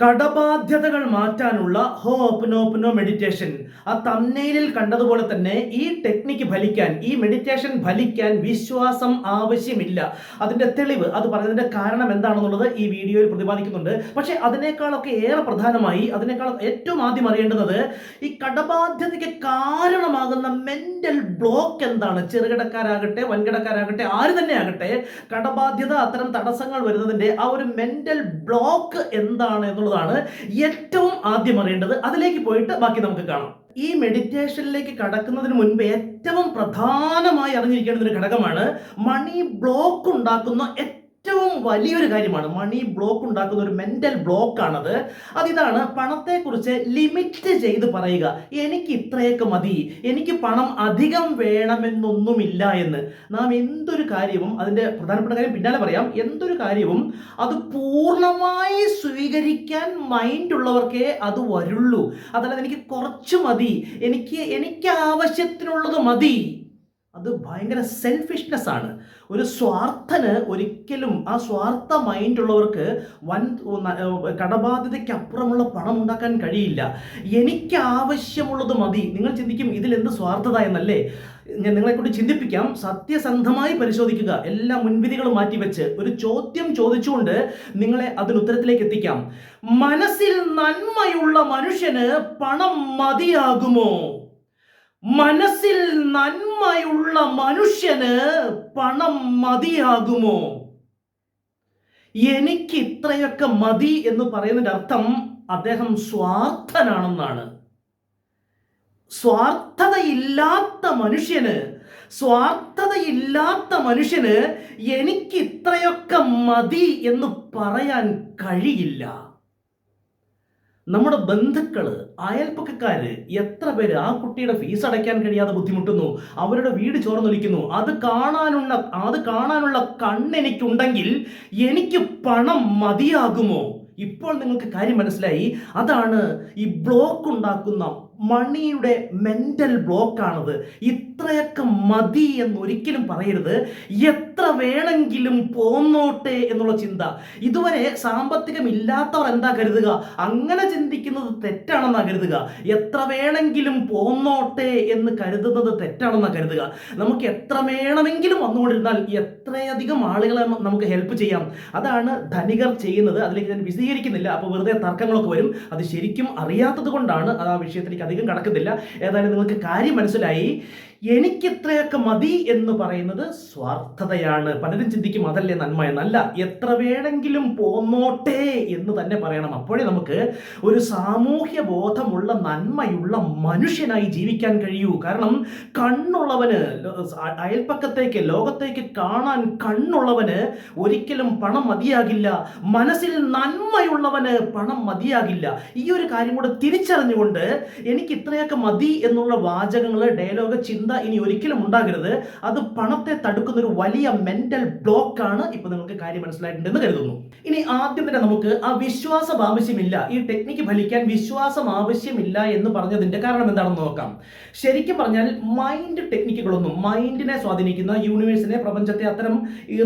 കടബാധ്യതകൾ മാറ്റാനുള്ള ഹോ ഓപ്പനോ ഓപ്പനോ മെഡിറ്റേഷൻ ആ തമ്മയിലിൽ കണ്ടതുപോലെ തന്നെ ഈ ടെക്നിക്ക് ഫലിക്കാൻ ഈ മെഡിറ്റേഷൻ ഫലിക്കാൻ വിശ്വാസം ആവശ്യമില്ല. അതിന്റെ തെളിവ് അത് പറഞ്ഞതിന്റെ കാരണം എന്താണെന്നുള്ളത് ഈ വീഡിയോയിൽ പ്രതിപാദിക്കുന്നുണ്ട്. പക്ഷേ അതിനേക്കാളൊക്കെ ഏറെ പ്രധാനമായി അതിനേക്കാൾ ഏറ്റവും ആദ്യം അറിയേണ്ടത് ഈ കടബാധ്യതയ്ക്ക് കാരണമാകുന്ന മെന്റൽ ബ്ലോക്ക് എന്താണ്? ചെറുകിടക്കാരാകട്ടെ വൻകിടക്കാരാകട്ടെ ആര് തന്നെ ആകട്ടെ കടബാധ്യത അത്തരം തടസ്സങ്ങൾ വരുന്നതിന്റെ ആ ഒരു മെന്റൽ ബ്ലോക്ക് എന്താണ് എന്നുള്ളതാണ് ഏറ്റവും ആദ്യം അറിയേണ്ടത്. അതിലേക്ക് പോയിട്ട് ബാക്കി നമുക്ക് കാണാം. ഈ മെഡിറ്റേഷനിലേക്ക് കടക്കുന്നതിന് മുൻപ് ഏറ്റവും പ്രധാനമായി അറിഞ്ഞിരിക്കേണ്ട ഒരു ഘടകമാണ് മണി ബ്ലോക്ക് ഉണ്ടാക്കുന്ന ഏറ്റവും വലിയൊരു കാര്യമാണ് മണി ബ്ലോക്ക് ഉണ്ടാക്കുന്ന ഒരു മെന്റൽ ബ്ലോക്ക് ആണത്. അതിതാണ് പണത്തെക്കുറിച്ച് ലിമിറ്റ് ചെയ്ത് പറയുക. എനിക്ക് ഇത്രയൊക്കെ മതി. എനിക്ക് പണം അധികം വേണമെന്നൊന്നുമില്ല എന്ന്. നാം എന്തൊരു കാര്യവും അതിന്റെ പ്രധാനപ്പെട്ട കാര്യം പിന്നാലെ പറയാം. എന്തൊരു കാര്യവും അത് പൂർണമായി സ്വീകരിക്കാൻ മൈൻഡ് ഉള്ളവർക്കേ അത് വരുള്ളൂ. അതല്ലാതെ എനിക്ക് കുറച്ച് മതി. എനിക്ക് എനിക്ക് ആവശ്യത്തിനുള്ളത് മതി. അത് ഭയങ്കര സെൽഫിഷ്നെസ് ആണ്. ഒരു സ്വാർത്ഥന് ഒരിക്കലും ആ സ്വാർത്ഥ മൈൻഡുള്ളവർക്ക് വൻ കടബാധ്യതയ്ക്ക് അപ്പുറമുള്ള പണം ഉണ്ടാക്കാൻ കഴിയില്ല. എനിക്ക് ആവശ്യമുള്ളത് മതി. നിങ്ങൾ ചിന്തിക്കും ഇതിൽ എന്ത് സ്വാർത്ഥത എന്നല്ലേ? ഞാൻ നിങ്ങളെ കൊണ്ട് ചിന്തിപ്പിക്കാം. സത്യസന്ധമായി പരിശോധിക്കുക. എല്ലാ മുൻവിധികളും മാറ്റിവെച്ച് ഒരു ചോദ്യം ചോദിച്ചുകൊണ്ട് നിങ്ങളെ അതിന് ഉത്തരത്തിലേക്ക് എത്തിക്കാം. മനസ്സിൽ നന്മയുള്ള മനുഷ്യന് പണം മതിയാകുമോ? മനസ്സിൽ നന്മയുള്ള മനുഷ്യന് പണം മതിയാകുമോ? എനിക്ക് ഇത്രയൊക്കെ മതി എന്ന് പറയുന്നതിന്റെ അർത്ഥം അദ്ദേഹം സ്വാർത്ഥനാണെന്നാണ്. സ്വാർത്ഥതയില്ലാത്ത മനുഷ്യന് സ്വാർത്ഥതയില്ലാത്ത മനുഷ്യന് എനിക്ക് ഇത്രയൊക്കെ മതി എന്ന് പറയാൻ കഴിയില്ല. നമ്മുടെ ബന്ധുക്കൾ അയൽപ്പക്കാര് എത്ര പേര് ആ കുട്ടിയുടെ ഫീസ് അടയ്ക്കാൻ കഴിയാതെ ബുദ്ധിമുട്ടുന്നു? അവരുടെ വീട് ചോർന്നൊലിക്കുന്നു. അത് കാണാനുള്ള അത് കാണാനുള്ള കണ്ണെനിക്കുണ്ടെങ്കിൽ എനിക്ക് പണം മതിയാകുമോ? ഇപ്പോൾ നിങ്ങൾക്ക് കാര്യം മനസ്സിലായി. അതാണ് ഈ ബ്ലോക്ക് ഉണ്ടാക്കുന്ന മണിയുടെ മെന്റൽ ബ്ലോക്കാണത് ഇത്രയൊക്കെ മതി എന്ന് ഒരിക്കലും പറയരുത്. എത്ര വേണമെങ്കിലും പോന്നോട്ടെ എന്നുള്ള ചിന്ത. ഇതുവരെ സാമ്പത്തികം ഇല്ലാത്തവർ എന്താ കരുതുക? അങ്ങനെ ചിന്തിക്കുന്നത് തെറ്റാണെന്നാ കരുതുക. എത്ര വേണമെങ്കിലും പോന്നോട്ടെ എന്ന് കരുതുന്നത് തെറ്റാണെന്നാ കരുതുക. നമുക്ക് എത്ര വേണമെങ്കിലും വന്നുകൊണ്ടിരുന്നാൽ എത്രയധികം ആളുകളെ നമുക്ക് ഹെൽപ്പ് ചെയ്യാം. അതാണ് ധനികർ ചെയ്യുന്നത്. അതിലേക്ക് ഞാൻ വിശദീകരിക്കുന്നില്ല. അപ്പോൾ വെറുതെ തർക്കങ്ങളൊക്കെ വരും. അത് ശരിക്കും അറിയാത്തത് കൊണ്ടാണ് അത് ആ വിഷയത്തിലേക്ക് അധികം കടക്കത്തില്ല. ഏതായാലും നിങ്ങൾക്ക് കാര്യം മനസ്സിലായി. എനിക്കിത്രയൊക്കെ മതി എന്ന് പറയുന്നത് സ്വാർത്ഥതയാണ്. പലരും ചിന്തിക്കും അതല്ലേ നന്മ എന്നല്ല. എത്ര വേണമെങ്കിലും പോന്നോട്ടെ എന്ന് തന്നെ പറയണം. അപ്പോഴേ നമുക്ക് ഒരു സാമൂഹ്യ ബോധമുള്ള നന്മയുള്ള മനുഷ്യനായി ജീവിക്കാൻ കഴിയൂ. കാരണം കണ്ണുള്ളവന് അയൽപ്പക്കത്തേക്ക് ലോകത്തേക്ക് കാണാൻ കണ്ണുള്ളവന് ഒരിക്കലും പണം മതിയാകില്ല. മനസ്സിൽ നന്മയുള്ളവന് പണം മതിയാകില്ല. ഈ ഒരു കാര്യം കൂടെ തിരിച്ചറിഞ്ഞുകൊണ്ട് എനിക്ക് ഇത്രയൊക്കെ മതി എന്നുള്ള വാചകങ്ങൾ ഡയലോഗ് ചിന്ത ഇനി ഒരിക്കലും ഉണ്ടാകരുത്. അത് പണത്തെ തടുക്കുന്ന ഒരു വലിയ മെന്റൽ ബ്ലോക്ക് ആണ് ഇപ്പൊ നിങ്ങൾക്ക് കാര്യം മനസ്സിലായിട്ടുണ്ടെന്ന് കരുതുന്നു. ഇനി ആദ്യം തന്നെ നമുക്ക് ആ വിശ്വാസം ആവശ്യമില്ല. ഈ ടെക്നിക്ക് ഫലിക്കാൻ വിശ്വാസം ആവശ്യമില്ല എന്ന് പറഞ്ഞതിന്റെ കാരണം എന്താണെന്ന് നോക്കാം. ശരിക്കും പറഞ്ഞാൽ മൈൻഡ് ടെക്നിക്കുകളൊന്നും മൈൻഡിനെ സ്വാധീനിക്കുന്ന യൂണിവേഴ്സിനെ പ്രപഞ്ചത്തെ അത്തരം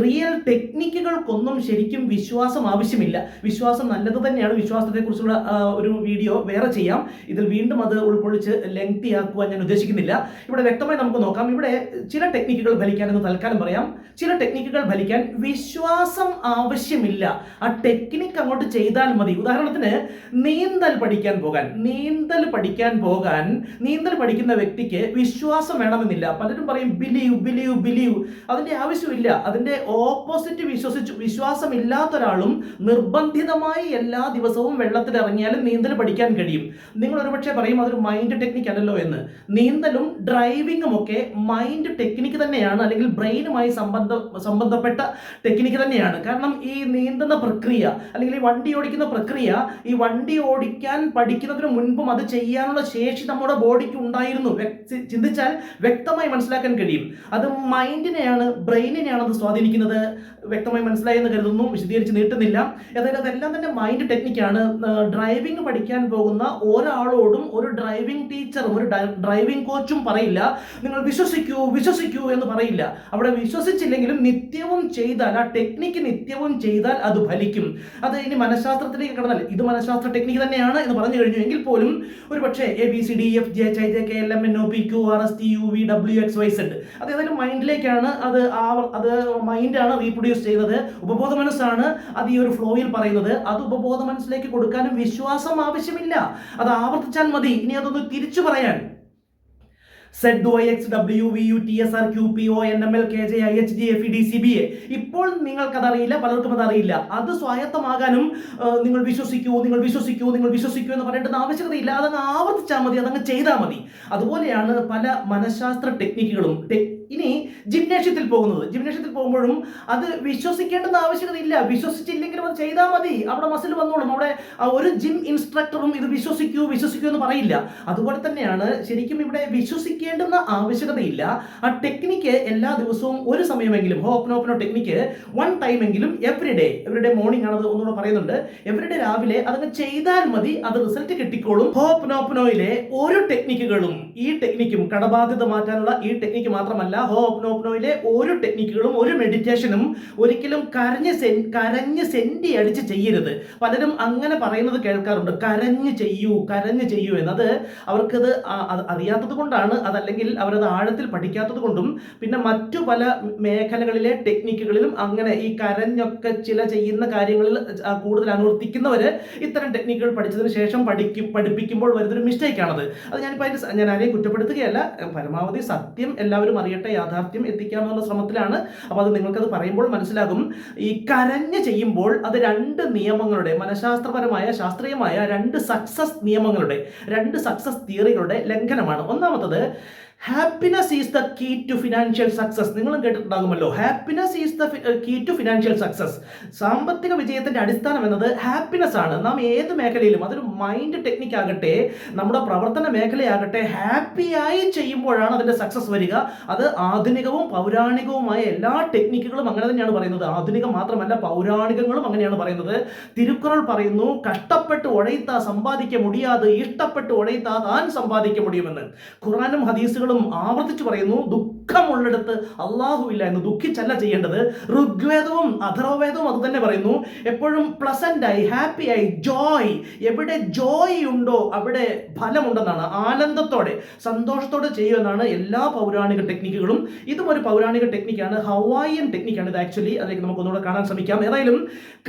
റിയൽ ടെക്നിക്കുകൾക്കൊന്നും ശരിക്കും വിശ്വാസം ആവശ്യമില്ല. വിശ്വാസം നല്ലത് തന്നെയാണ്. വിശ്വാസത്തെക്കുറിച്ചുള്ള കുറിച്ചുള്ള ഒരു വീഡിയോ വേറെ ചെയ്യാം. ഇതിൽ വീണ്ടും അത് ഉൾക്കൊള്ളിച്ച് ലെങ്തി ആക്കുവാൻ ഞാൻ ഉദ്ദേശിക്കുന്നില്ല. ഇവിടെ വ്യക്തമായി നമുക്ക് നോക്കാം. ഇവിടെ ചില ടെക്നിക്കുകൾ ഫലിക്കാൻ എന്ന് തൽക്കാലം പറയാം. ചില ടെക്നിക്കുകൾ ഫലിക്കാൻ വിശ്വാസം ആവശ്യമില്ല. ആ ടെക്നിക്ക് അങ്ങോട്ട് ചെയ്താൽ മതി. ഉദാഹരണത്തിന് നീന്തൽ പഠിക്കാൻ പോകാൻ. നീന്തൽ പഠിക്കാൻ പോകാൻ നീന്തൽ പഠിക്കുന്ന വ്യക്തിക്ക് വിശ്വാസം വേണമെന്നില്ല. പലരും പറയും ബിലീവ് ബിലീവ് ബിലീവ്. അതിന്റെ ആവശ്യമില്ല. അതിന്റെ ഓപ്പോസിറ്റ് വിശ്വസിച്ചു വിശ്വാസമില്ലാത്ത ഒരാളും നിർബന്ധിതമായി എല്ലാ ദിവസവും വെള്ളത്തിൽ ഇറങ്ങിയാലും നീന്തൽ പഠിക്കാൻ കഴിയും. നിങ്ങൾ ഒരുപക്ഷെ പറയും അതൊരു മൈൻഡ് ടെക്നിക്ക് അല്ലല്ലോ എന്ന്. നീന്തലും ഡ്രൈവിംഗും ഒക്കെ മൈൻഡ് ടെക്നിക്ക് തന്നെയാണ് അല്ലെങ്കിൽ ബ്രെയിനുമായി സംബന്ധ സംബന്ധപ്പെട്ട ടെക്നിക്ക് തന്നെയാണ്. കാരണം ഈ നീന്തുന്ന പ്രക്രിയ അല്ലെങ്കിൽ ഈ വണ്ടി ഓടിക്കുന്ന പ്രക്രിയ ഈ വണ്ടി ഓടിക്കാൻ പഠിക്കുന്നതിന് മുൻപും അത് ചെയ്യാനുള്ള ശേഷി നമ്മുടെ ബോഡിക്ക് ഉണ്ടായിരുന്നു. ചിന്തിച്ചാൽ വ്യക്തമായി മനസ്സിലാക്കാൻ കഴിയും. അത് മൈൻഡിനെയാണ് ബ്രെയിനിനെയാണ് അത് സ്വാധീനിക്കുന്നത്. വ്യക്തമായി മനസ്സിലായെന്ന് കരുതുന്നു വിശദീകരിച്ച് നീട്ടുന്നില്ല. ഏതായാലും അതെല്ലാം തന്നെ മൈൻഡ് ടെക്നിക്കാണ് ഡ്രൈവിംഗ് പഠിക്കാൻ പോകുന്ന ഒരാളോടും ഒരു ഡ്രൈവിംഗ് ടീച്ചറും ഒരു ഡ്രൈവിംഗ് കോച്ചും പറയില്ല. നിങ്ങൾ വിശ്വസിക്കൂ വിശ്വസിക്കൂ എന്ന് പറയില്ല. അവിടെ വിശ്വസിച്ചില്ലെങ്കിലും നിത്യവും ചെയ്താൽ ആ ടെക്നിക്ക് നിത്യവും ചെയ്താൽ അത് ഫലിക്കും. അത് ഇനി മനഃശാസ്ത്രത്തിലേക്ക് കടന്നാൽ ഇത് മനഃശാസ്ത്ര ടെക്നിക്ക് തന്നെയാണ് എന്ന് പറഞ്ഞു കഴിഞ്ഞു എങ്കിൽ പോലും ഒരു പക്ഷേ A B C D F J H I J K L M N O P Q R S T U V W X Y Z അത് ഏതായാലും മൈൻഡിലേക്കാണ് അത് ആ അത് മൈൻഡാണ് റീപ്രൊഡ്യൂസ് ചെയ്തത്. ഉപബോധ മനസ്സാണ് അത് ഈ ഒരു ഫ്ലോയിൽ പറയുന്നത്. അത് ഉപബോധ മനസ്സിലേക്ക് കൊടുക്കാനും വിശ്വാസം ആവശ്യമില്ല. അത് ആവർത്തിച്ചാൽ മതി. ഇനി അതൊന്ന് തിരിച്ചു പറയാൻ. സെഡ് ഒ എക്സ് ഇപ്പോൾ പലർക്കും അതറിയില്ല. അത് സ്വായത്തമാകാനും നിങ്ങൾ വിശ്വസിക്കൂ നിങ്ങൾ വിശ്വസിക്കൂ നിങ്ങൾ വിശ്വസിക്കൂ എന്ന് പറയേണ്ടത് ആവശ്യകതയില്ല. അതങ്ങ് ആവർത്തിച്ചാൽ മതി അതങ്ങ് ചെയ്താൽ മതി. അതുപോലെയാണ് പല മനഃശാസ്ത്ര ടെക്നിക്കുകളും ഇനി ജിംനേഷ്യത്തിൽ പോകുന്നത്. ജിംനേഷ്യത്തിൽ പോകുമ്പോഴും അത് വിശ്വസിക്കേണ്ടെന്ന് ആവശ്യകതയില്ല. വിശ്വസിച്ചില്ലെങ്കിലും അത് ചെയ്താൽ മതി. അവിടെ മസിൽ വന്നോളും. അവിടെ ഒരു ജിം ഇൻസ്ട്രക്ടറും ഇത് വിശ്വസിക്കൂ വിശ്വസിക്കൂ എന്ന് പറയില്ല. അതുപോലെ തന്നെയാണ് ശരിക്കും ഇവിടെ വിശ്വസിക്കേണ്ടെന്ന ആവശ്യകതയില്ല. ആ ടെക്നിക്ക് എല്ലാ ദിവസവും ഒരു സമയമെങ്കിലും ഹോപ്നോപ്നോ ടെക്നിക്ക് വൺ ടൈം എങ്കിലും every day every day morning ആണ് ഒന്നുകൂടെ പറയുന്നുണ്ട്. എവറി ഡേ രാവിലെ അതങ്ങ് ചെയ്താൽ മതി അത് റിസൾട്ട് കിട്ടിക്കോളും. ഹോപ്നോപ്നോയിലെ ഒരു ടെക്നിക്കുകളും ഈ ടെക്നിക്കും കടബാധ്യത മാറ്റാനുള്ള ഈ ടെക്നിക്ക് മാത്രമല്ല ഹോപ്നോപ്നോയിലെ ഒരു ടെക്നിക്കുകളും ഒരു മെഡിറ്റേഷനും ഒരിക്കലും കരഞ്ഞ് സെൻ കരഞ്ഞ് സെന്റി അടിച്ച് ചെയ്യരുത്. പലരും അങ്ങനെ പറയുന്നത് കേൾക്കാറുണ്ട്. കരഞ്ഞ് ചെയ്യൂ കരഞ്ഞ് ചെയ്യൂ എന്നത് അവർക്കത് അറിയാത്തത് കൊണ്ടാണ്. അതല്ലെങ്കിൽ അവരത് ആഴത്തിൽ പഠിക്കാത്തത് കൊണ്ടും പിന്നെ മറ്റു പല മേഖലകളിലെ ടെക്നിക്കുകളിലും അങ്ങനെ ഈ കരഞ്ഞൊക്കെ ചില ചെയ്യുന്ന കാര്യങ്ങളിൽ കൂടുതൽ അനുവർത്തിക്കുന്നവർ ഇത്തരം ടെക്നിക്കുകൾ പഠിച്ചതിന് ശേഷം പഠിക്കും പഠിപ്പിക്കുമ്പോൾ വരുന്നൊരു മിസ്റ്റേക്കാണത് അത് ഞാനിപ്പോൾ അതിന്റെ ഞാൻ ആരെയും കുറ്റപ്പെടുത്തുകയല്ല. പരമാവധി സത്യം എല്ലാവരും അറിയട്ടെ യാഥാർത്ഥ്യം എത്തിക്കാമെന്നുള്ള ശ്രമത്തിലാണ്. അപ്പോൾ അത് നിങ്ങൾക്കത് പറയുമ്പോൾ മനസ്സിലാകും. ഈ കരഞ്ഞ് ചെയ്യുമ്പോൾ അത് രണ്ട് നിയമങ്ങളുടെ മനഃശാസ്ത്രപരമായ ശാസ്ത്രീയമായ രണ്ട് സക്സസ് നിയമങ്ങളുടെ രണ്ട് സക്സസ് തിയറികളുടെ ലംഘനമാണ്. ഒന്നാമത്തത് happiness is the key to financial success നിങ്ങളും കേട്ടിട്ടുണ്ടാകുമല്ലോ. Happiness is the key to financial success സാമ്പത്തിക വിജയത്തിന്റെ അടിസ്ഥാനം എന്നത് ഹാപ്പിനെസ് ആണ്. നാം ഏത് മേഖലയിലും അതൊരു മൈൻഡ് ടെക്നിക് ആകട്ടെ നമ്മുടെ പ്രവർത്തന മേഖലയാകട്ടെ ഹാപ്പിയായി ചെയ്യുമ്പോഴാണ് അതിന്റെ സക്സസ് വരിക. അത് ആധുനികവും പൗരാണികവുമായ എല്ലാ ടെക്നിക്കുകളും അങ്ങനെ തന്നെയാണ് പറയുന്നത്. ആധുനികം മാത്രമല്ല പൗരാണികങ്ങളും അങ്ങനെയാണ് പറയുന്നത്. തിരുക്കുറൾ പറയുന്നു കഷ്ടപ്പെട്ട് ഉഴയത്താ സമ്പാദിക്ക മുടിയാതെ ഇഷ്ടപ്പെട്ട് ഉഴയത്താ താൻ സമ്പാദിക്ക മുടിയുമെന്ന്. ഖുറാനും ഹദീസുകളും ആവർത്തിച്ചു പറയുന്നു ദുഃഖമുള്ളിടത്ത് അള്ളാഹുവില്ല എന്ന് ദുഃഖിച്ചല്ല ചെയ്യേണ്ടത്. ഋഗ്വേദവും അഥർവവേദവും അത് തന്നെ പറയുന്നു. എപ്പോഴും പ്ലസന്റ് ആയി ഹാപ്പി ആയി ജോയ് എവിടെ ജോയ് ഉണ്ടോ അവിടെ ഫലമുണ്ടെന്നാണ്. ആനന്ദത്തോടെ സന്തോഷത്തോടെ ചെയ്യുമെന്നാണ് എല്ലാ പൗരാണിക ടെക്നിക്കുകളും ഇതും ഒരു പൗരാണിക ടെക്നിക്കാണ് ഹവായിയൻ ടെക്നിക്കാണ് ഇത് ആക്ച്വലി അതിലേക്ക് നമുക്ക് ഒന്നുകൂടെ കാണാൻ ശ്രമിക്കാം. ഏതായാലും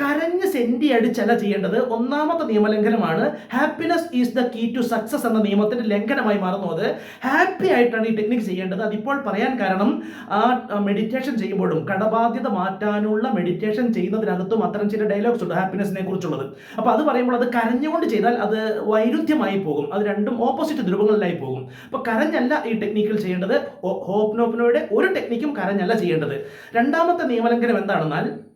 കരഞ്ഞ് സെന്റി അടിച്ചല്ല ചെയ്യേണ്ടത് ഒന്നാമത്തെ നിയമലംഘനമാണ്. Happiness is the key to success എന്ന നിയമത്തിന്റെ ലംഘനമായി മാറുന്നു അത്. ഹാപ്പി ആയിട്ടാണ് ഈ ടെക്നിക്ക് ചെയ്യേണ്ടത്. അതിപ്പോൾ പറയാൻ കാരണം ആ മെഡിറ്റേഷൻ ചെയ്യുമ്പോഴും കടബാധ്യത മാറ്റാനുള്ള മെഡിറ്റേഷൻ ചെയ്യുന്നതിനകത്തും അത്തരം ചില ഡയലോഗ്സ് ഉണ്ട് ഹാപ്പിനെസിനെ കുറിച്ചുള്ളത്. അപ്പോൾ അത് പറയുമ്പോൾ അത് കരഞ്ഞുകൊണ്ട് ചെയ്താൽ അത് വൈരുദ്ധ്യമായി പോകും. അത് രണ്ടും ഓപ്പോസിറ്റ് ധ്രുവങ്ങളിലായി പോകും. അപ്പോൾ കരഞ്ഞല്ല ഈ ടെക്നിക്കിൽ ചെയ്യേണ്ടത്. ഹോപ്നോപ്നോയുടെ ഒരു ടെക്നിക്കും കരഞ്ഞല്ല ചെയ്യേണ്ടത്. രണ്ടാമത്തെ നിയമലംഘനം എന്താണെന്നാൽ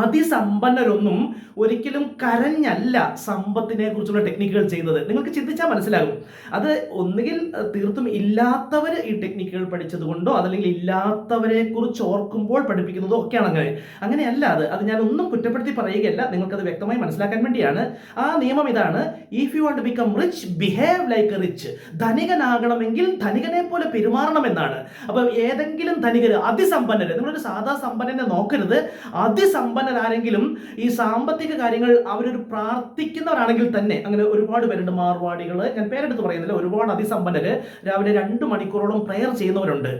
അതിസമ്പന്നരൊന്നും ഒരിക്കലും കരഞ്ഞല്ല സമ്പത്തിനെ കുറിച്ചുള്ള ടെക്നിക്കുകൾ ചെയ്യുന്നത്. നിങ്ങൾക്ക് ചിന്തിച്ചാൽ മനസ്സിലാകും. അത് ഒന്നുകിൽ തീർത്തും ഇല്ലാത്തവർ ഈ ടെക്നിക്കുകൾ പഠിച്ചതുകൊണ്ടോ അതല്ലെങ്കിൽ ഇല്ലാത്തവരെ കുറിച്ച് ഓർക്കുമ്പോൾ പഠിപ്പിക്കുന്നതോ ഒക്കെയാണ് അങ്ങനെ. അങ്ങനെയല്ല അത്. അത് ഞാൻ ഒന്നും കുറ്റപ്പെടുത്തി പറയുകയല്ല. നിങ്ങൾക്കത് വ്യക്തമായി മനസ്സിലാക്കാൻ വേണ്ടിയാണ്. ആ നിയമം ഇതാണ്. If you want to become rich behave like rich ധനികനാകണമെങ്കിൽ ധനികനെ പോലെ പെരുമാറണം പെരുമാറണമെന്നാണ് അപ്പൊ ഏതെങ്കിലും ധനികര് അതിസമ്പന്നര് നിങ്ങളൊരു സാധാ സമ്പന്നനെ നോക്കരുത്. അതിസമ്പന്നരാരെങ്കിലും ഈ സാമ്പത്തിക കാര്യങ്ങൾ അവരൊരു പ്രാർത്ഥിക്കുന്നവരാണെങ്കിൽ തന്നെ അങ്ങനെ ഒരുപാട് പേരുണ്ട്. മാർവാടികൾ ഞാൻ പേരെടുത്ത് പറയുന്നില്ല ഒരുപാട് അതിസമ്പന്നര് രാവിലെ രണ്ട് മണിക്കൂറോളം പ്രെയർ ചെയ്യുന്നവരുണ്ട്.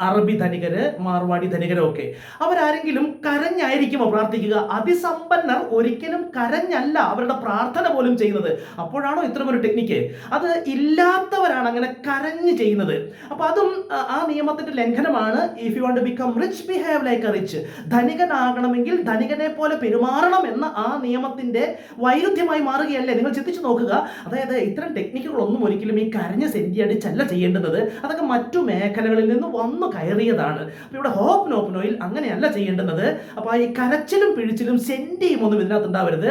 അറബി ധനികര് മാർവാടി ധനികരൊക്കെ അവരാരെങ്കിലും കരഞ്ഞായിരിക്കുമോ പ്രാർത്ഥിക്കുക? അതിസമ്പന്നർ ഒരിക്കലും കരഞ്ഞല്ല അവരുടെ പ്രാർത്ഥന പോലും ചെയ്യുന്നത്. അപ്പോഴാണോ ഇത്തരം ഒരു ടെക്നിക്ക്? അത് ഇല്ലാത്തവരാണ് അങ്ങനെ കരഞ്ഞ് ചെയ്യുന്നത്. അപ്പൊ അതും ആ, നിയമത്തിന്റെ ലംഘനമാണ്. If you want to become rich behave like a rich ധനികനാകണമെങ്കിൽ ധനികനെ പോലെ പെരുമാറണം എന്ന ആ നിയമത്തിന്റെ വൈരുദ്ധ്യമായി മാറുകയല്ലേ? നിങ്ങൾ ചിന്തിച്ചു നോക്കുക. അതായത് ഇത്തരം ടെക്നിക്കുകളൊന്നും ഒരിക്കലും ഈ കരഞ്ഞ സെന്റി അടിച്ചല്ല ചെയ്യേണ്ടുന്നത്. അതൊക്കെ മറ്റു മേഖലകളിൽ നിന്ന് വന്നു കയറിയതാണ്. അപ്പൊ ഇവിടെ ഹോപ്പ് നോപ്നോയിൽ അങ്ങനെയല്ല ചെയ്യേണ്ടുന്നത്. അപ്പൊ ഈ കരച്ചിലും പിഴിച്ചിലും സെന്റിയും ഒന്നും ഇതിനകത്ത് ഉണ്ടാവരുത്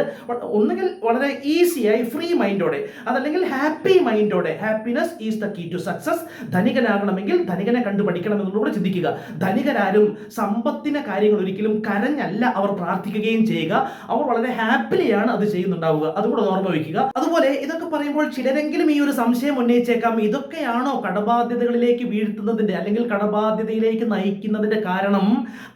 ഒന്നുകിൽ വളരെ ഈസിയായി ഫ്രീ മൈൻഡോടെ അതല്ലെങ്കിൽ happy മൈൻഡോടെ happiness is the key to success ധനികനാകണമെങ്കിൽ ധനികനെ കണ്ടു പഠിക്കണം ചിന്തിക്കുക. ധനികരാരും സമ്പത്തിനെ കാര്യങ്ങൾ ഒരിക്കലും കരഞ്ഞല്ല അവർ പ്രാർത്ഥിക്കുകയും ചെയ്യുക. അവർ വളരെ ഹാപ്പിലിയാണ് അത് ചെയ്യുന്നുണ്ടാവുക. അതുകൂടെ ഓർമ്മ വയ്ക്കുക. അതുപോലെ ഇതൊക്കെ പറയുമ്പോൾ ചിലരെങ്കിലും ഈ ഒരു സംശയം ഉന്നയിച്ചേക്കാം. ഇതൊക്കെയാണോ കടബാധ്യതകളിലേക്ക് വീഴ്ത്തുന്നതിന്റെ അല്ലെങ്കിൽ കടബാധ്യതയിലേക്ക് നയിക്കുന്നതിന്റെ കാരണം?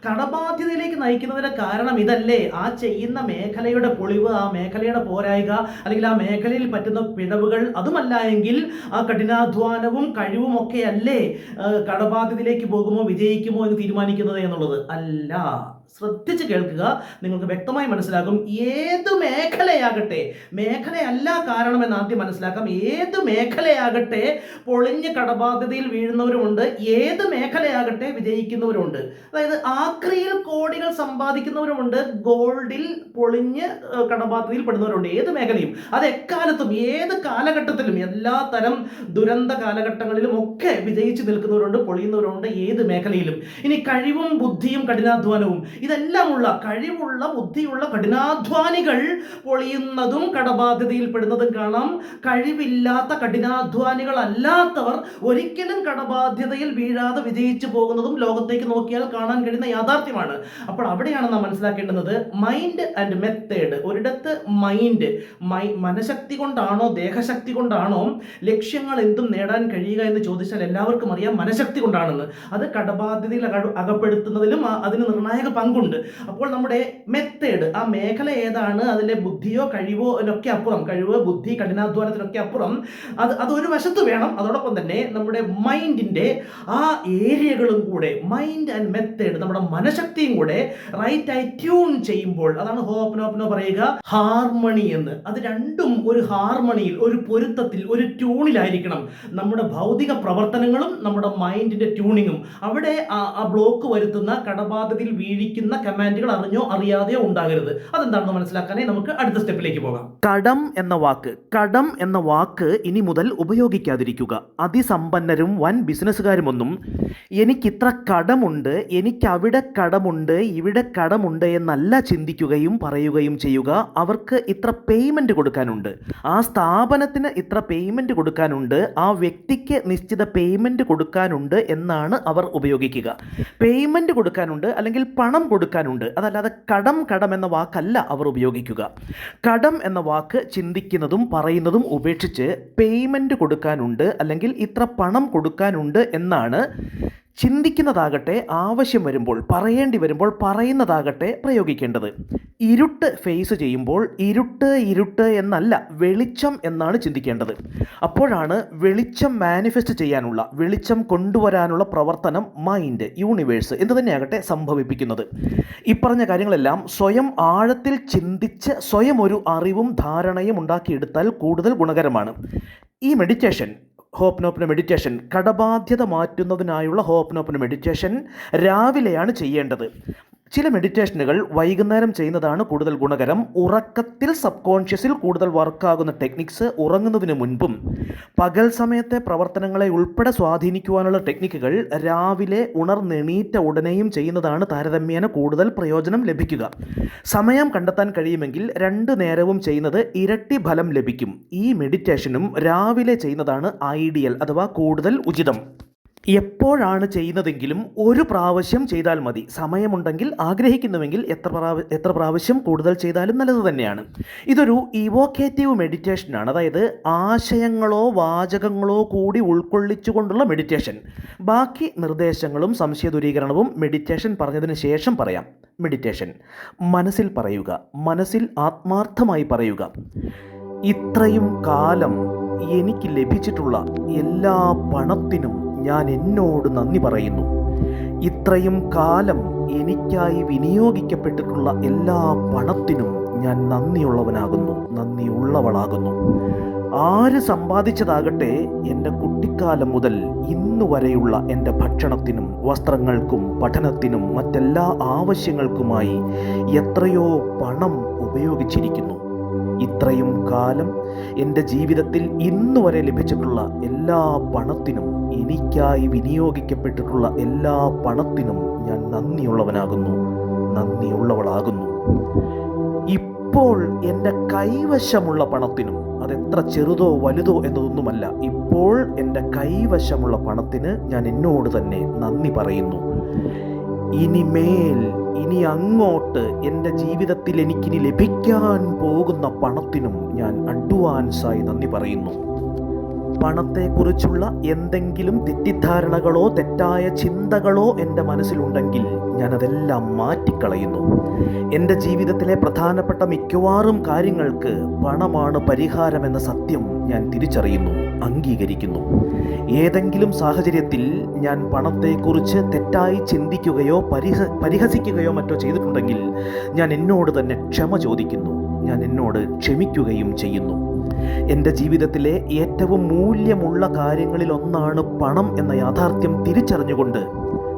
കടബാധ്യതയിലേക്ക് നയിക്കുന്നതിന്റെ കാരണം ഇതല്ലേ. ആ ചെയ്യുന്ന മേഖലയുടെ പൊളിവ് ആ മേഖലയുടെ പോരായ്ക അല്ലെങ്കിൽ ആ മേഖലയിൽ പറ്റുന്ന പിഴവുകൾ അതുമല്ല എങ്കിൽ ആ കഠിനാധ്വാനവും കഴിവും ഒക്കെ അല്ലേ കടബാധ്യതയിലേക്ക് പോകുമോ വിജയിക്കുമോ എന്ന് തീരുമാനിക്കുന്നത് എന്നുള്ളത്? അല്ല. ശ്രദ്ധിച്ച് കേൾക്കുക നിങ്ങൾക്ക് വ്യക്തമായി മനസ്സിലാകും ഏത് മേഖലയാകട്ടെ മേഖലയല്ല കാരണമെന്ന് ആദ്യം മനസ്സിലാക്കാം. ഏത് മേഖലയാകട്ടെ പൊളിഞ്ഞ് കടബാധ്യതയിൽ വീഴുന്നവരുമുണ്ട്. ഏത് മേഖലയാകട്ടെ വിജയിക്കുന്നവരുമുണ്ട്. അതായത് ആക്രിയിൽ കോടികൾ സമ്പാദിക്കുന്നവരുമുണ്ട്. ഗോൾഡിൽ പൊളിഞ്ഞ് കടബാധ്യതയിൽ പെടുന്നവരുണ്ട്. ഏത് മേഖലയും. അത് എക്കാലത്തും ഏത് കാലഘട്ടത്തിലും എല്ലാ തരം ദുരന്ത കാലഘട്ടങ്ങളിലും ഒക്കെ വിജയിച്ച് നിൽക്കുന്നവരുണ്ട് പൊളിയുന്നവരുണ്ട് ഏത് മേഖലയിലും. ഇനി കഴിവും ബുദ്ധിയും കഠിനാധ്വാനവും ഇതെല്ലാമുള്ള കഴിവുള്ള ബുദ്ധിയുള്ള കഠിനാധ്വാനികൾ പൊളിയുന്നതും കടബാധ്യതയിൽപ്പെടുന്നതും കാണാം. കഴിവില്ലാത്ത കഠിനാധ്വാനികൾ അല്ലാത്തവർ ഒരിക്കലും കടബാധ്യതയിൽ വീഴാതെ വിജയിച്ചു പോകുന്നതും ലോകത്തേക്ക് നോക്കിയാൽ കാണാൻ കഴിയുന്ന യാഥാർത്ഥ്യമാണ്. അപ്പോൾ അവിടെയാണ് നാം മനസ്സിലാക്കേണ്ടുന്നത് മൈൻഡ് ആൻഡ് മെത്തേഡ് ഒരിടത്ത് മൈൻഡ് മൈ മനഃശക്തി കൊണ്ടാണോ ദേഹശക്തി കൊണ്ടാണോ ലക്ഷ്യങ്ങൾ എന്തും നേടാൻ കഴിയുക എന്ന് ചോദിച്ചാൽ എല്ലാവർക്കും അറിയാം മനഃശക്തി കൊണ്ടാണെന്ന്. അത് കടബാധ്യതയിൽ അകപ്പെടുത്തുന്നതിലും അതിന് നിർണായക പങ്കുണ്ട്. അപ്പോൾ നമ്മുടെ മെത്തേഡ് ആ മേഖല ഏതാണ്? അതിലെ ബുദ്ധിയോ കഴിവോ ഒക്കെ അപ്പുറം. കഴിവ് ബുദ്ധി കഠിനാധ്വാനത്തിനൊക്കെ അപ്പുറം. അത് അതൊരു വശത്ത് വേണം. അതോടൊപ്പം തന്നെ നമ്മുടെ മൈൻഡിന്റെ ആ ഏരിയകളും കൂടെ മൈൻഡ് ആൻഡ് മെത്തേഡ് നമ്മുടെ മനഃശക്തിയും കൂടെ റൈറ്റ് ആയി ട്യൂൺ ചെയ്യുമ്പോൾ അതാണ് ഹോപ്പനോപ്പനോ പറയുക ഹാർമണി എന്ന്. അത് രണ്ടും ഒരു ഹാർമണിയിൽ ഒരു പൊരുത്തത്തിൽ ഒരു ട്യൂണിലായിരിക്കണം നമ്മുടെ ഭൗതിക പ്രവർത്തനങ്ങളും നമ്മുടെ മൈൻഡിന്റെ ട്യൂണിങ്ങും അവിടെ ആ ബ്ലോക്ക് വരുത്തുന്ന കടബാധത്തിൽ വീഴിക്കുന്ന കമാൻഡുകൾ അറിഞ്ഞോ അറിയാതെയോ ഉണ്ടാകരുത്. അതെന്താണെന്ന് മനസ്സിലാക്കാനേ നമുക്ക് അടുത്ത സ്റ്റെപ്പിലേക്ക് പോകാം. കടം എന്ന വാക്ക് കടം എന്ന വാക്ക് ഇനി മുതൽ ഉപയോഗിക്കാതിരിക്കുക. അതിസമ്പന്നരും വൻ ബിസിനസ്സുകാരുമൊന്നും എനിക്കിത്ര കടമുണ്ട് എനിക്ക് അവിടെ കടമുണ്ട് ഇവിടെ കടമുണ്ട് എന്നല്ല ചിന്തിക്കുകയും പറയുകയും ചെയ്യുക. അവർക്ക് ഇത്ര പേയ്മെന്റ് കൊടുക്കാനുണ്ട്. ആ സ്ഥാപനത്തിന് ഇത്ര പേയ്മെന്റ് കൊടുക്കാനുണ്ട്. ആ വ്യക്തിക്ക് നിശ്ചിത പേയ്മെന്റ് കൊടുക്കാനുണ്ട് എന്നാണ് അവർ ഉപയോഗിക്കുക. പേയ്മെന്റ് കൊടുക്കാനുണ്ട് അല്ലെങ്കിൽ പണം കൊടുക്കാനുണ്ട്. അതല്ലാതെ കടം കടം എന്ന വാക്കല്ല അവർ ഉപയോഗിക്കുക. കടം എന്ന വാക്ക് ചിന്തിക്കുന്നതും പറയുന്നതും ഉപേക്ഷിച്ച് പേയ്മെന്റ് കൊടുക്കാനുണ്ട് അല്ലെങ്കിൽ ഇത്ര പണം കൊടുക്കാനുണ്ട് എന്നാണ് ചിന്തിക്കുന്നതാകട്ടെ ആവശ്യം വരുമ്പോൾ പറയേണ്ടി വരുമ്പോൾ പറയുന്നതാകട്ടെ പ്രയോഗിക്കേണ്ടത്. ഇരുട്ട് ഫേസ് ചെയ്യുമ്പോൾ ഇരുട്ട് ഇരുട്ട് എന്നല്ല വെളിച്ചം എന്നാണ് ചിന്തിക്കേണ്ടത്. അപ്പോഴാണ് വെളിച്ചം മാനിഫെസ്റ്റ് ചെയ്യാനുള്ള വെളിച്ചം കൊണ്ടുവരാനുള്ള പ്രവർത്തനം മൈൻഡ് യൂണിവേഴ്സ് എന്ന് തന്നെയാകട്ടെ സംഭവിപ്പിക്കുന്നത്. ഇപ്പറഞ്ഞ കാര്യങ്ങളെല്ലാം സ്വയം ആഴത്തിൽ ചിന്തിച്ച് സ്വയം ഒരു അറിവും ധാരണയും ഉണ്ടാക്കിയെടുത്താൽ കൂടുതൽ ഗുണകരമാണ്. ഈ മെഡിറ്റേഷൻ ഹോപ്നോപ്പിന് മെഡിറ്റേഷൻ കടബാധ്യത മാറ്റുന്നതിനായുള്ള ഹോപ്നോപ്പിന് മെഡിറ്റേഷൻ രാവിലെയാണ് ചെയ്യേണ്ടത്. ചില മെഡിറ്റേഷനുകൾ വൈകുന്നേരം ചെയ്യുന്നതാണ് കൂടുതൽ ഗുണകരം. ഉറക്കത്തിൽ സബ് കോൺഷ്യസിൽ കൂടുതൽ വർക്കാകുന്ന ടെക്നിക്സ് ഉറങ്ങുന്നതിന് മുൻപും പകൽ സമയത്തെ പ്രവർത്തനങ്ങളെ ഉൾപ്പെടെ സ്വാധീനിക്കുവാനുള്ള ടെക്നിക്കുകൾ രാവിലെ ഉണർന്നെണീറ്റ ഉടനെയും ചെയ്യുന്നതാണ് താരതമ്യേന കൂടുതൽ പ്രയോജനം ലഭിക്കുക. സമയം കണ്ടെത്താൻ കഴിയുമെങ്കിൽ രണ്ട് നേരവും ചെയ്യുന്നത് ഇരട്ടി ഫലം ലഭിക്കും. ഈ മെഡിറ്റേഷനും രാവിലെ ചെയ്യുന്നതാണ് ഐഡിയൽ അഥവാ കൂടുതൽ ഉചിതം. എപ്പോഴാണ് ചെയ്യുന്നതെങ്കിലും ഒരു പ്രാവശ്യം ചെയ്താൽ മതി. സമയമുണ്ടെങ്കിൽ ആഗ്രഹിക്കുന്നുവെങ്കിൽ എത്ര പ്രാവ എത്ര പ്രാവശ്യം കൂടുതൽ ചെയ്താലും നല്ലത് തന്നെയാണ്. ഇതൊരു ഇവോക്കേറ്റീവ് മെഡിറ്റേഷനാണ് അതായത് ആശയങ്ങളോ വാചകങ്ങളോ കൂടി ഉൾക്കൊള്ളിച്ചുകൊണ്ടുള്ള മെഡിറ്റേഷൻ ബാക്കി നിർദ്ദേശങ്ങളും സംശയ ദൂരീകരണവും മെഡിറ്റേഷൻ പറഞ്ഞതിന് ശേഷം പറയാം. മെഡിറ്റേഷൻ മനസ്സിൽ പറയുക. മനസ്സിൽ ആത്മാർത്ഥമായി പറയുക. ഇത്രയും കാലം എനിക്ക് ലഭിച്ചിട്ടുള്ള എല്ലാ പണത്തിനും ഞാൻ എന്നോട് നന്ദി പറയുന്നു. ഇത്രയും കാലം എനിക്കായി വിനിയോഗിക്കപ്പെട്ടിട്ടുള്ള എല്ലാ പണത്തിനും ഞാൻ നന്ദിയുള്ളവനാകുന്നു നന്ദിയുള്ളവളാകുന്നു. ആര് സമ്പാദിച്ചതാകട്ടെ എന്റെ കുട്ടിക്കാലം മുതൽ ഇന്നു വരെയുള്ള എന്റെ ഭക്ഷണത്തിനും വസ്ത്രങ്ങൾക്കും പഠനത്തിനും മറ്റെല്ലാ ആവശ്യങ്ങൾക്കുമായി എത്രയോ പണം ഉപയോഗിച്ചിരിക്കുന്നു. ഇത്രയും കാലം എന്റെ ജീവിതത്തിൽ ഇന്നുവരെ ലഭിച്ചിട്ടുള്ള എല്ലാ പണത്തിനും എനിക്കായി വിനിയോഗിക്കപ്പെട്ടിട്ടുള്ള എല്ലാ പണത്തിനും ഞാൻ നന്ദിയുള്ളവനാകുന്നു. നന്ദിയുള്ളവളാകുന്നു. ഇപ്പോൾ എന്റെ കൈവശമുള്ള പണത്തിനും അതെത്ര ചെറുതോ വലുതോ എന്നതൊന്നുമല്ല ഇപ്പോൾ എന്റെ കൈവശമുള്ള പണത്തിന് ഞാൻ എന്നോട് തന്നെ നന്ദി പറയുന്നു. ഇനിമേൽ ഇനി അങ്ങോട്ട് എന്റെ ജീവിതത്തിൽ എനിക്കിനി ലഭിക്കാൻ പോകുന്ന പണത്തിനും ഞാൻ അഡ്വാൻസായി നന്ദി പറയുന്നു. പണത്തെക്കുറിച്ചുള്ള എന്തെങ്കിലും തെറ്റിദ്ധാരണകളോ തെറ്റായ ചിന്തകളോ എന്റെ മനസ്സിലുണ്ടെങ്കിൽ ഞാനതെല്ലാം മാറ്റിക്കളയുന്നു. എന്റെ ജീവിതത്തിലെ പ്രധാനപ്പെട്ട മിക്കവാറും കാര്യങ്ങൾക്ക് പണമാണ് പരിഹാരമെന്ന സത്യം ഞാൻ തിരിച്ചറിയുന്നു അംഗീകരിക്കുന്നു. ഏതെങ്കിലും സാഹചര്യത്തിൽ ഞാൻ പണത്തെക്കുറിച്ച് തെറ്റായി ചിന്തിക്കുകയോ പരിഹ പരിഹസിക്കുകയോ മറ്റോ ചെയ്തിട്ടുണ്ടെങ്കിൽ ഞാൻ എന്നോട് തന്നെ ക്ഷമ ചോദിക്കുന്നു. ഞാൻ എന്നോട് ക്ഷമിക്കുകയും ചെയ്യുന്നു. എന്റെ ജീവിതത്തിലെ ഏറ്റവും മൂല്യമുള്ള കാര്യങ്ങളിൽ ഒന്നാണ് പണം എന്ന യാഥാർത്ഥ്യം തിരിച്ചറിഞ്ഞുകൊണ്ട്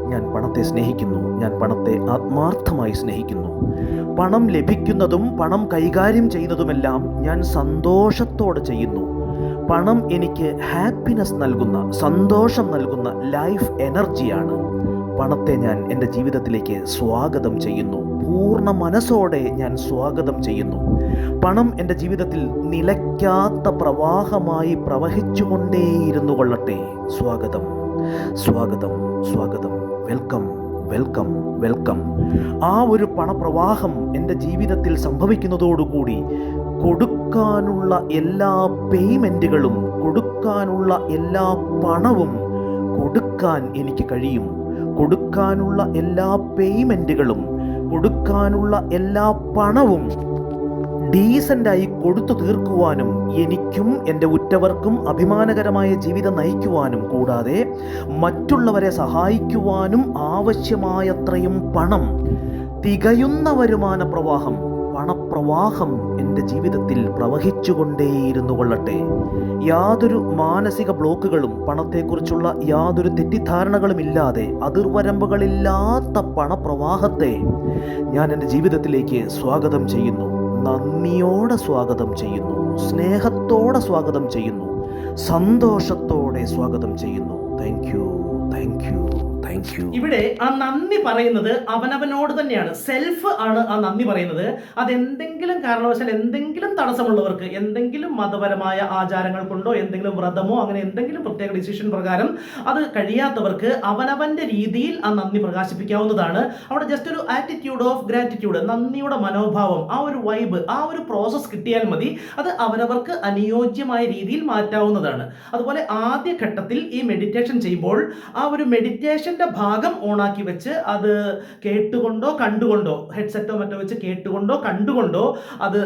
ഞാൻ പണത്തെ സ്നേഹിക്കുന്നു. ഞാൻ പണത്തെ ആത്മാർത്ഥമായി സ്നേഹിക്കുന്നു. പണം ലഭിക്കുന്നതും പണം കൈകാര്യം ചെയ്യുന്നതുമെല്ലാം ഞാൻ സന്തോഷത്തോടെ ചെയ്യുന്നു. പണം എനിക്ക് ഹാപ്പിനെസ് നൽകുന്ന സന്തോഷം നൽകുന്ന ലൈഫ് എനർജിയാണ് പണത്തെ ഞാൻ എന്റെ ജീവിതത്തിലേക്ക് സ്വാഗതം ചെയ്യുന്നു. പൂർണ മനസ്സോടെ ഞാൻ സ്വാഗതം ചെയ്യുന്നു. പണം എന്റെ ജീവിതത്തിൽ നിലയ്ക്കാത്ത പ്രവാഹമായി പ്രവഹിച്ചുകൊണ്ടേയിരുന്നു കൊള്ളട്ടെ. സ്വാഗതം. സ്വാഗതം. സ്വാഗതം. വെൽക്കം. വെൽക്കം. വെൽക്കം. ആ ഒരു പണപ്രവാഹം എന്റെ ജീവിതത്തിൽ സംഭവിക്കുന്നതോടുകൂടി കൊടുക്കാനുള്ള എല്ലാ പേയ്മെന്റുകളും കൊടുക്കാനുള്ള എല്ലാ പണവും കൊടുക്കാൻ എനിക്ക് കഴിയും. കൊടുക്കാനുള്ള എല്ലാ പേയ്മെന്റുകളും കൊടുക്കാനുള്ള എല്ലാ പണവും ഡീസന്റായി കൊടുത്തു തീർക്കുവാനും എനിക്കും എന്റെ ഉറ്റവർക്കും അഭിമാനകരമായ ജീവിതം നയിക്കുവാനും കൂടാതെ മറ്റുള്ളവരെ സഹായിക്കുവാനും ആവശ്യമായത്രയും പണം തികയുന്ന വരുമാന പ്രവാഹം പണപ്രവാഹം ജീവിതത്തിൽ പ്രവഹിച്ചുകൊണ്ടേയിരുന്നു കൊള്ളട്ടെ യാതൊരു മാനസിക ബ്ലോക്കുകളും പണത്തെക്കുറിച്ചുള്ള യാതൊരു തെറ്റിദ്ധാരണകളും ഇല്ലാതെ അതിർവരമ്പുകളില്ലാത്ത പണപ്രവാഹത്തെ ഞാൻ എന്റെ ജീവിതത്തിലേക്ക് സ്വാഗതം ചെയ്യുന്നു. നന്ദിയോടെ സ്വാഗതം ചെയ്യുന്നു. സ്നേഹത്തോടെ സ്വാഗതം ചെയ്യുന്നു. സന്തോഷത്തോടെ സ്വാഗതം ചെയ്യുന്നു. Thank you. Thank you. ഇവിടെ ആ നന്ദി പറയുന്നത് അവനവനോട് തന്നെയാണ്. സെൽഫ് ആണ് ആ നന്ദി പറയുന്നത്. അതെന്തെങ്കിലും കാരണവശാൽ എന്തെങ്കിലും തടസ്സമുള്ളവർക്ക് എന്തെങ്കിലും മതപരമായ ആചാരങ്ങൾ കൊണ്ടോ എന്തെങ്കിലും വ്രതമോ അങ്ങനെ എന്തെങ്കിലും പ്രത്യേക ഡിസിഷൻ പ്രകാരം അത് കഴിയാത്തവർക്ക് അവനവന്റെ രീതിയിൽ ആ നന്ദി പ്രകാശിപ്പിക്കാവുന്നതാണ്. അവിടെ ജസ്റ്റ് ഒരു ആറ്റിറ്റ്യൂഡ് ഓഫ് ഗ്രാറ്റിറ്റ്യൂഡ് നന്ദിയുടെ മനോഭാവം ആ ഒരു വൈബ് ആ ഒരു പ്രോസസ്സ് കിട്ടിയാൽ മതി. അത് അവനവർക്ക് അനുയോജ്യമായ രീതിയിൽ മാറ്റാവുന്നതാണ്. അതുപോലെ ആദ്യ ഘട്ടത്തിൽ ഈ മെഡിറ്റേഷൻ ചെയ്യുമ്പോൾ ആ ഒരു മെഡിറ്റേഷന്റെ ഭാഗം ഓണാക്കി വെച്ച് അത് കേട്ടുകൊണ്ടോ കണ്ടുകൊണ്ടോ ഹെഡ്സെറ്റോ മറ്റോ വെച്ച് കേട്ടുകൊണ്ടോ കണ്ടുകൊണ്ടോ അത്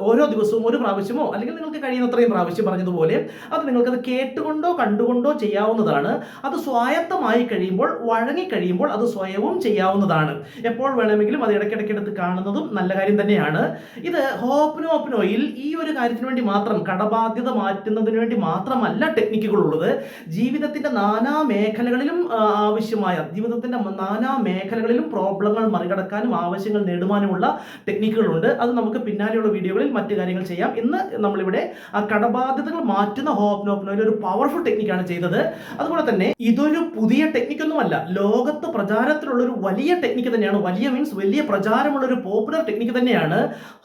ഓരോ ദിവസവും ഒരു പ്രാവശ്യമോ അല്ലെങ്കിൽ നിങ്ങൾക്ക് കഴിയുന്നത്രയും പ്രാവശ്യം പറഞ്ഞതുപോലെ അത് നിങ്ങൾക്കത് കേട്ടുകൊണ്ടോ കണ്ടുകൊണ്ടോ ചെയ്യാവുന്നതാണ്. അത് സ്വായത്തമായി കഴിയുമ്പോൾ വഴങ്ങി കഴിയുമ്പോൾ അത് സ്വയവും ചെയ്യാവുന്നതാണ്. എപ്പോൾ വേണമെങ്കിലും അത് ഇടയ്ക്കിടയ്ക്ക് എടുത്ത് കാണുന്നതും നല്ല കാര്യം തന്നെയാണ്. ഇത് ഹോപ്നോപ്നോയിൽ ഈ ഒരു കാര്യത്തിന് വേണ്ടി മാത്രം കടബാധ്യത മാറ്റുന്നതിന് വേണ്ടി മാത്രമല്ല ടെക്നിക്കുകൾ ഉള്ളത്. ജീവിതത്തിന്റെ നാനാ മേഖലകളിലും ആ, ആവശ്യമായ ജീവിതത്തിന്റെ നാനാ മേഖലകളിലും പ്രോബ്ലങ്ങൾ മറികടക്കാനും ആവശ്യങ്ങൾ നേടുവാനുമുള്ള ടെക്നിക്കുകളുണ്ട്. അത് നമുക്ക് പിന്നാലെയുള്ള വീഡിയോകളിൽ മറ്റു കാര്യങ്ങൾ ചെയ്യാം. ഇന്ന് നമ്മളിവിടെ ആ കടബാധ്യതകൾ മാറ്റുന്ന ഹോപ്പ് ഹോപ്നോപ്നോയിൽ ഒരു പവർഫുൾ ടെക്നിക്കാണ് ചെയ്തത്. അതുപോലെ തന്നെ ഇതൊരു പുതിയ ടെക്നിക്കൊന്നുമല്ല ലോകത്ത് പ്രചാരത്തിലുള്ള ഒരു വലിയ ടെക്നിക്ക് തന്നെയാണ്. വലിയ മീൻസ് വലിയ പ്രചാരമുള്ള ഒരു പോപ്പുലർ ടെക്നിക്ക് തന്നെയാണ്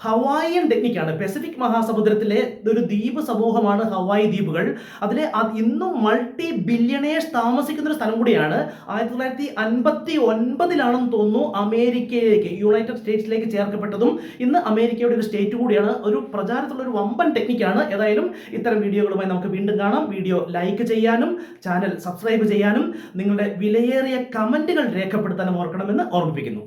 ഹവായിയൻ ടെക്നിക്കാണ് പസഫിക് മഹാസമുദ്രത്തിലെ ഒരു ദ്വീപ് സമൂഹമാണ് ഹവായി ദ്വീപുകൾ. അതിലെ ഇന്നും മൾട്ടി ബില്യണേഴ്സ് താമസിക്കുന്ന ഒരു സ്ഥലം കൂടിയാണ് ആയിരത്തി തൊള്ളായിരത്തി അൻപത്തി ഒൻപതിലാണെന്ന് തോന്നുന്നു അമേരിക്കയിലേക്ക് യുണൈറ്റഡ് സ്റ്റേറ്റ്സിലേക്ക് ചേർക്കപ്പെട്ടതും. ഇന്ന് അമേരിക്കയുടെ ഒരു സ്റ്റേറ്റ് കൂടിയാണ്. ഒരു പ്രചാരത്തിലുള്ള ഒരു വമ്പൻ ടെക്നിക്കാണ്. ഏതായാലും ഇത്തരം വീഡിയോകളുമായി നമുക്ക് വീണ്ടും കാണാം. വീഡിയോ ലൈക്ക് ചെയ്യാനും ചാനൽ സബ്സ്ക്രൈബ് ചെയ്യാനും നിങ്ങളുടെ വിലയേറിയ കമന്റുകൾ രേഖപ്പെടുത്താനും ഓർക്കണമെന്ന് ഓർമ്മിപ്പിക്കുന്നു.